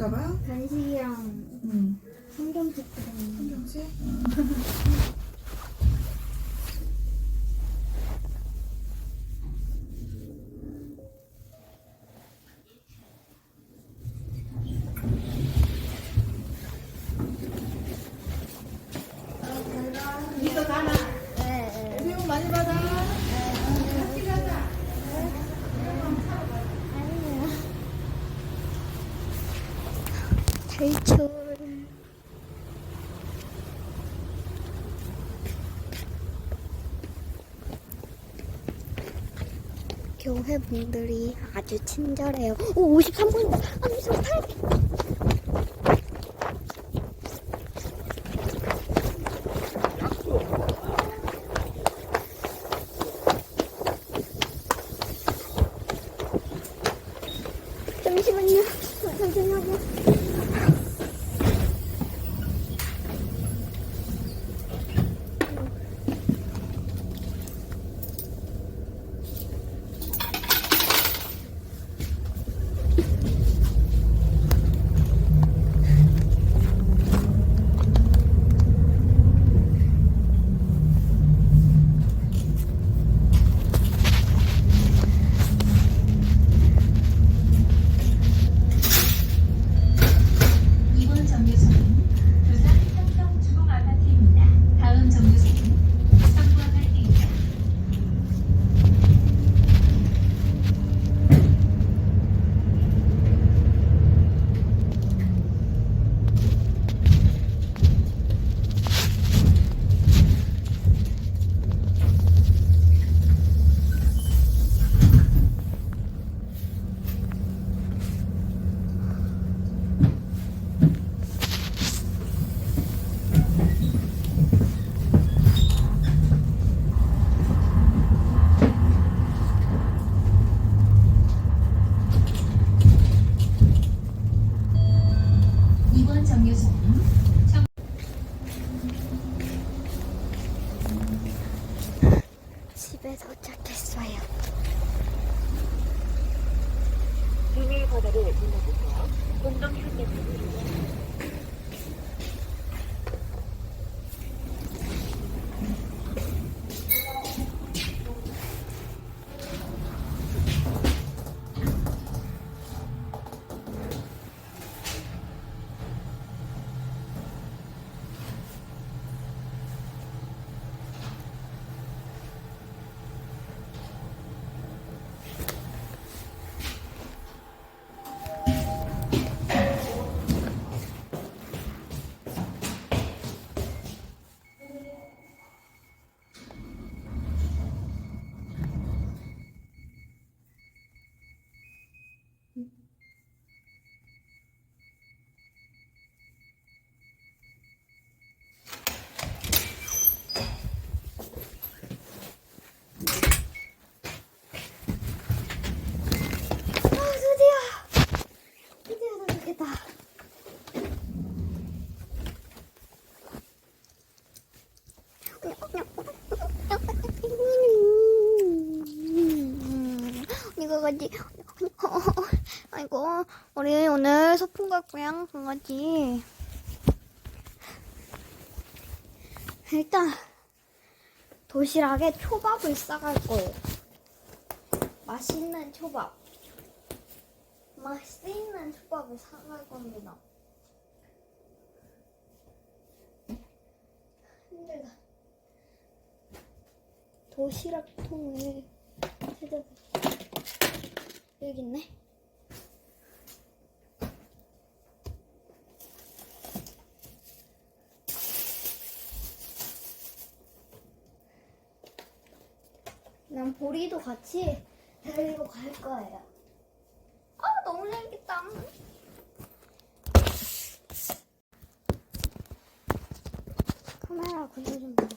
간식 가방? 간식이랑 응. 성경책 들어있는 성경책? 이거 가나? 네, 새해 복 많이 받아. 같이 가자. 아니요. 탈출. 교회 분들이 아주 친절해요. 오, 53분이다. 아, 무 갈 거야, 강아지. 일단, 도시락에 초밥을 싸갈 거예요. 맛있는 초밥. 맛있는 초밥을 사갈 겁니다. 힘들다. 도시락 통을 찾아봐. 여기 있네. 난 보리도 같이 데리고 갈 거예요. 아 너무 재밌겠다. 카메라 굴려 좀 봐.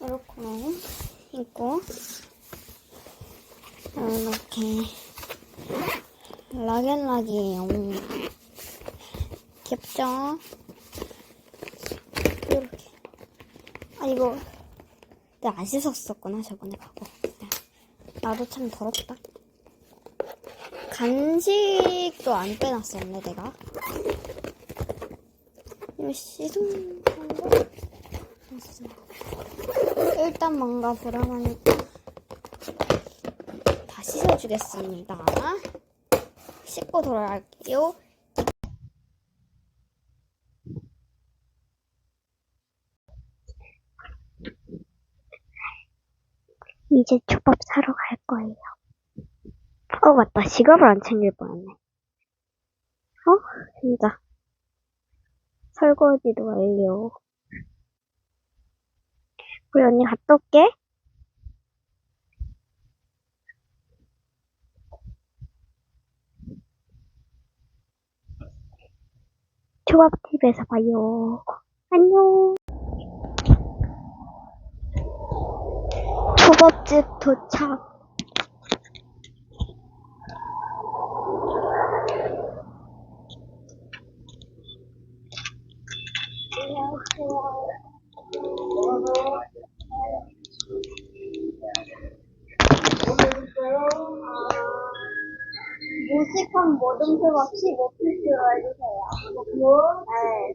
이렇게 있고 이렇게 락앤락이에요. 귀엽죠? 이렇게. 아 이거 내가 안 씻었었구나 저번에 가고. 나도 참 더럽다. 간식도 안 빼놨었네, 내가. 이거 씻은 건가? 일단 뭔가 불안하니까 다 씻어주겠습니다. 씻고 돌아갈게요. 이제 초밥 사러 갈 거예요. 어, 맞다. 지갑을 안 챙길 뻔했네. 어? 진짜. 설거지도 완료. 우리 언니 갔다 올게. 초밥집에서 봐요. 안녕. 초밥집 도착. 무식한 모든 표 없이 몇 필수로 해주세요. 뭐? 네.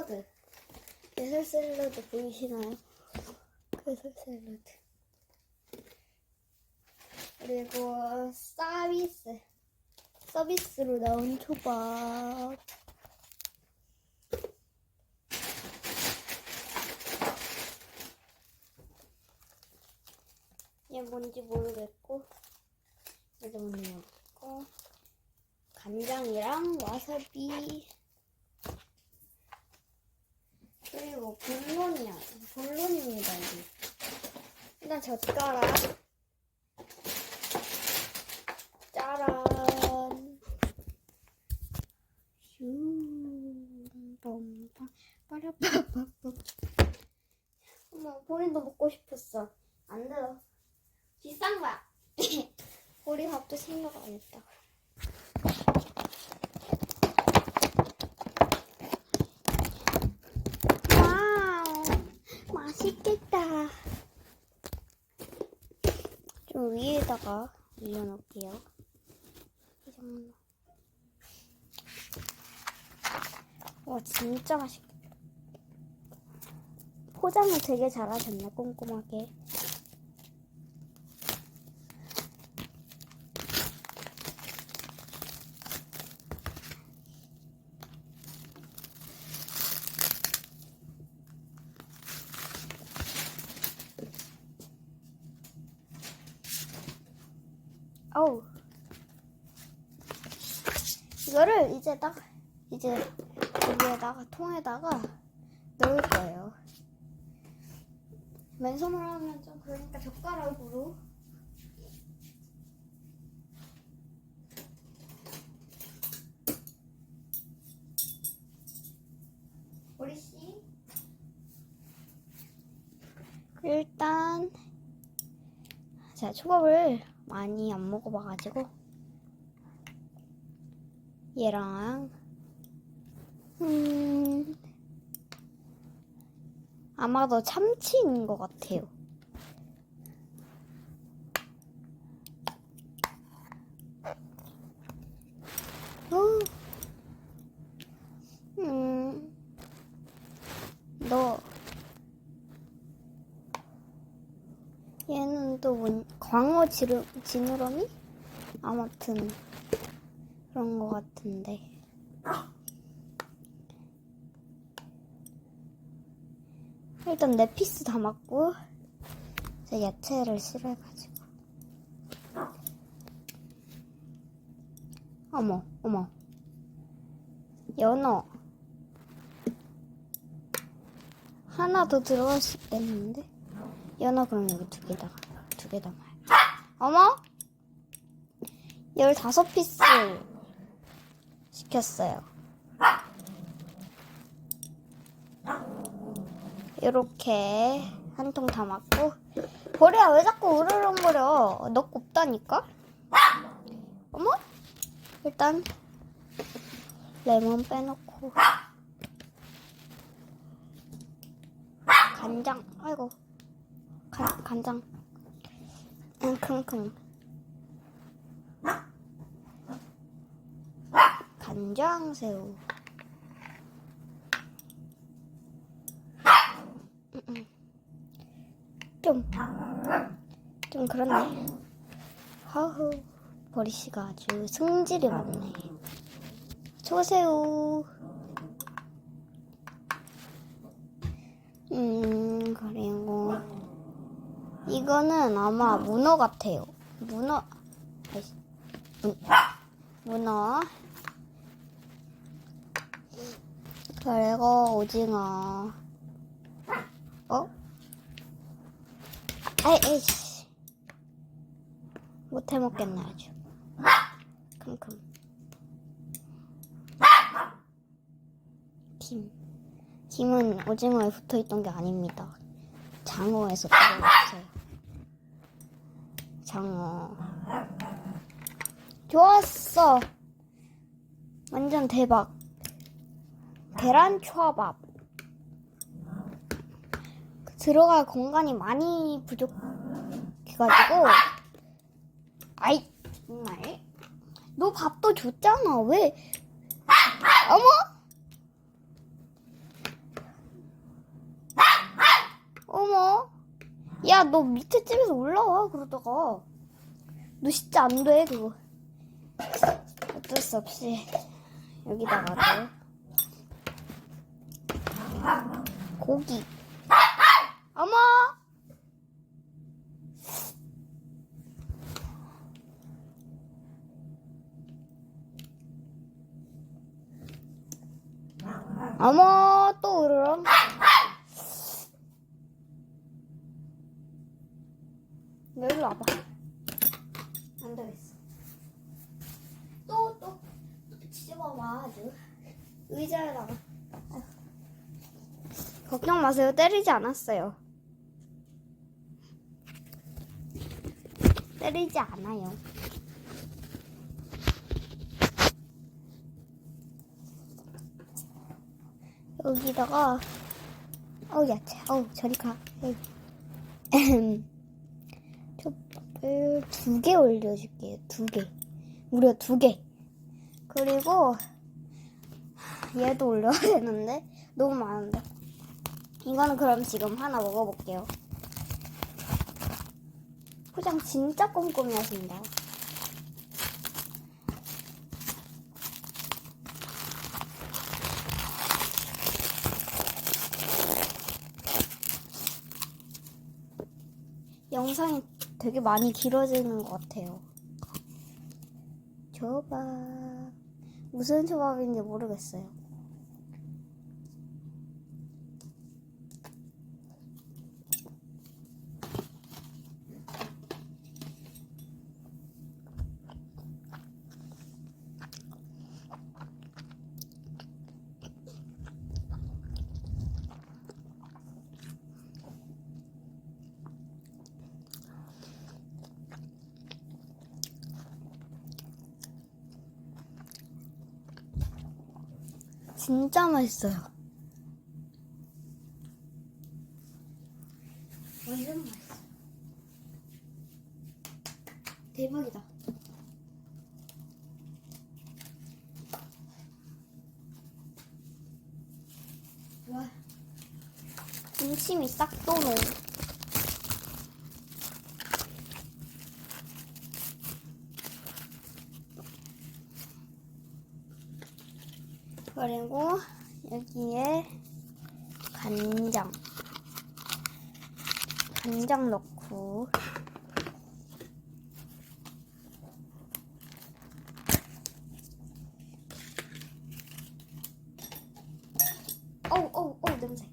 샐러드. 게살 샐러드 보이시나요? 게살 샐러드. 그리고 서비스. 서비스로 나온 초밥. 얘 뭔지 모르겠고, 얘도 모르겠고, 간장이랑 와사비. 그리고 본론이야. 본론입니다, 이게. 일단 젓가락. 짜란. 슝, 뻔뻔, 빠라빠빠빠. 어머, 보리도 먹고 싶었어. 안 들어. 비싼 거야. 보리 밥도 생각하겠다. 와우, 맛있겠다. 좀 위에다가 올려놓을게요. 와, 진짜 맛있겠다. 포장을 되게 잘하셨네, 꼼꼼하게. 어우. 이거를 이제 딱, 이제 여기에다가 통에다가 넣을 거예요. 맨손으로 하면 좀 그러니까 젓가락으로. 우리 씨. 일단 제가 초밥을 많이 안 먹어봐가지고 얘랑 음 아마도 참치인 것 같아요. 어. 음, 너 얘는 또 뭔, 광어 지르, 지느러미? 아무튼 그런 것 같은데. 일단 네 피스 담았고 제 야채를 싫어해가지고. 어머, 어머. 연어. 하나 더 들어갈 수 있겠는데? 연어 그럼 여기 두 개다가 두 개 담아요. 어머? 15피스 시켰어요. 이렇게 한 통 담았고. 보리야 왜 자꾸 으르렁거려? 너 곱다니까? 어머? 일단 레몬 빼놓고. 간장. 아이고. 간, 간장. 응 킁킁 간장새우 음, 음. 좀, 좀 그렇네. 하후, 보리씨가 아주 승질이 많네. 조새우. 음, 그리고, 이거는 아마 문어 같아요. 문어, 문, 문어. 그리고 오징어. 어? 에이씨. 못해 먹겠네, 아주. 큼큼. 김. 김은 오징어에 붙어 있던 게 아닙니다. 장어에서 떨어졌어요. 장어. 좋았어. 완전 대박. 계란 초밥. 들어갈 공간이 많이 부족해가지고. 아이 정말. 너 밥도 줬잖아 왜? 어머? 어머? 야 너 밑에 집에서 올라와 그러다가. 너 진짜 안 돼 그거. 어쩔 수 없이. 여기다가 도 고기 어머! 어머, 또 으르렁. 너 일로 와봐. 안 되겠어. 또, 또, 또 뒤집어봐, 아주. 의자에다가. 걱정 마세요. 때리지 않았어요. 때리지 않아요. 여기다가 어우 야채 어우 저리 가. 촛불 두 개 올려줄게요 두개 무려 두개 그리고 얘도 올려야 되는데 너무 많은데 이거는 그럼 지금 하나 먹어볼게요 포장 진짜 꼼꼼히 하신다. 영상이 되게 많이 길어지는 것 같아요. 초밥. 무슨 초밥인지 모르겠어요. 진짜 맛있어요. 완전 맛있어. 대박이다. 와, 군침이 싹 도네. 그리고 여기에 간장 간장 넣고 어우 어우 어우 냄새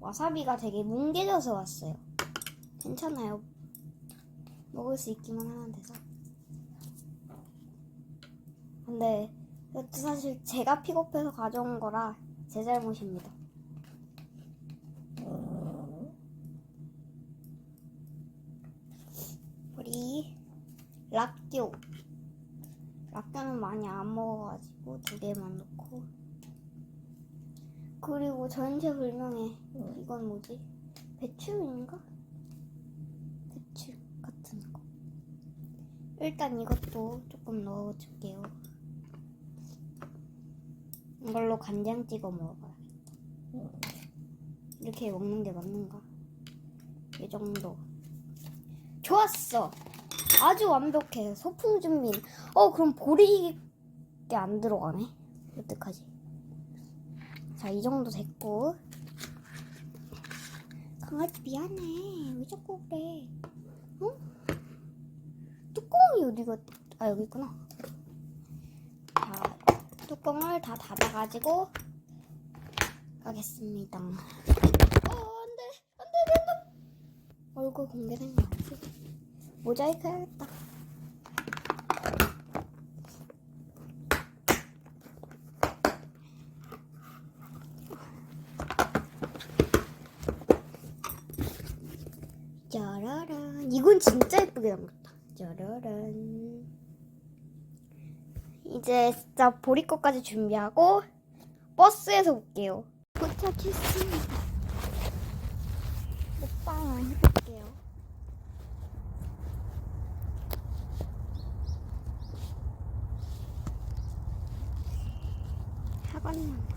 와사비가 되게 뭉개져서 왔어요. 괜찮아요. 먹을 수 있기만 하면 돼서. 근데 이것도 사실 제가 픽업해서 가져온 거라 제 잘못입니다. 우리 락교. 락교는 많이 안 먹어가지고 두 개만 넣고. 그리고 전체 불명예 이건 뭐지? 배추인가? 배추 같은 거. 일단 이것도 조금 넣어줄게요. 이걸로 간장 찍어 먹어야겠다. 이렇게 먹는 게 맞는가? 이 정도. 좋았어. 아주 완벽해. 소풍 준비. 어 그럼 보리게 안 들어가네. 어떡하지? 자, 이 정도 됐고. 강아지 미안해. 왜 자꾸 그래? 응? 뚜껑이 어디가? 아 여기 있구나. 자, 뚜껑을 다 닫아가지고 가겠습니다. 어, 안돼, 안돼, 안돼. 얼굴 공개된 거 아니지? 모자이크 해야겠다. 짜라란. 이건 진짜 예쁘게 담겼다. 짜라란. 이제 진짜 보리 것까지 준비하고 버스에서 올게요. 도착했습니다. 먹방을 해볼게요. 학원만.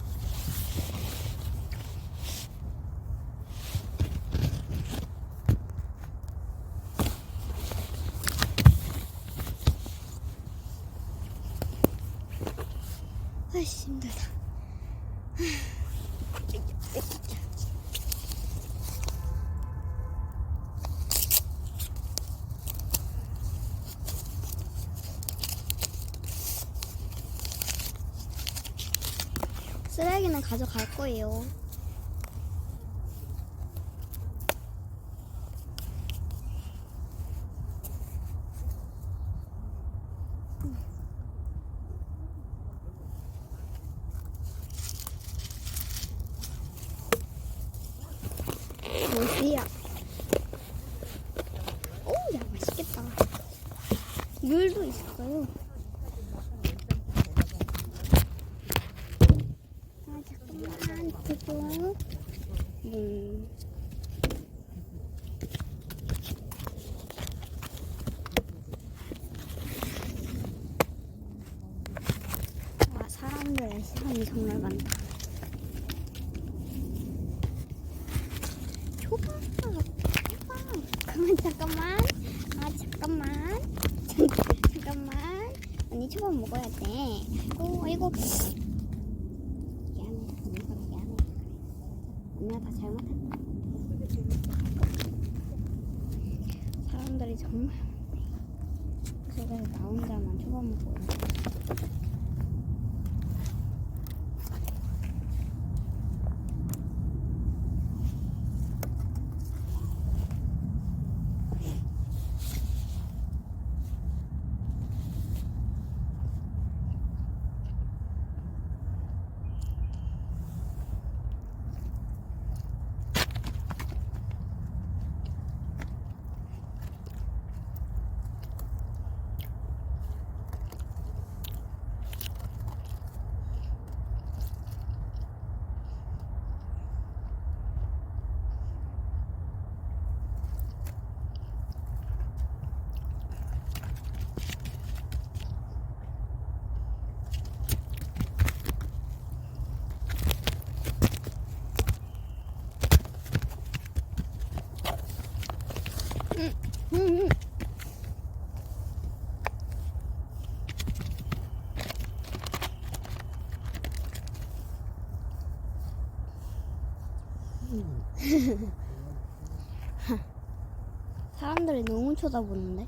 힘들다. 쓰레기는 가져갈 거예요. 뭐야? 오, 야, 맛있겠다. 물도 있어요. 아, 잠깐만, 두고. 물. 와, 사람들의 시선이 정말 많다. 초밥, 초밥. 그만 잠깐만. 아 잠깐만. 잠깐만. 초밥 먹어야 돼. 아이고 아이고. 미안해. 언니가 미안해. 언니가 다 잘못했다. 사람들이 정말 많네. 그래서 나 혼자만 초밥 먹고 있는 음, 음. 사람들이 너무 쳐다보는데?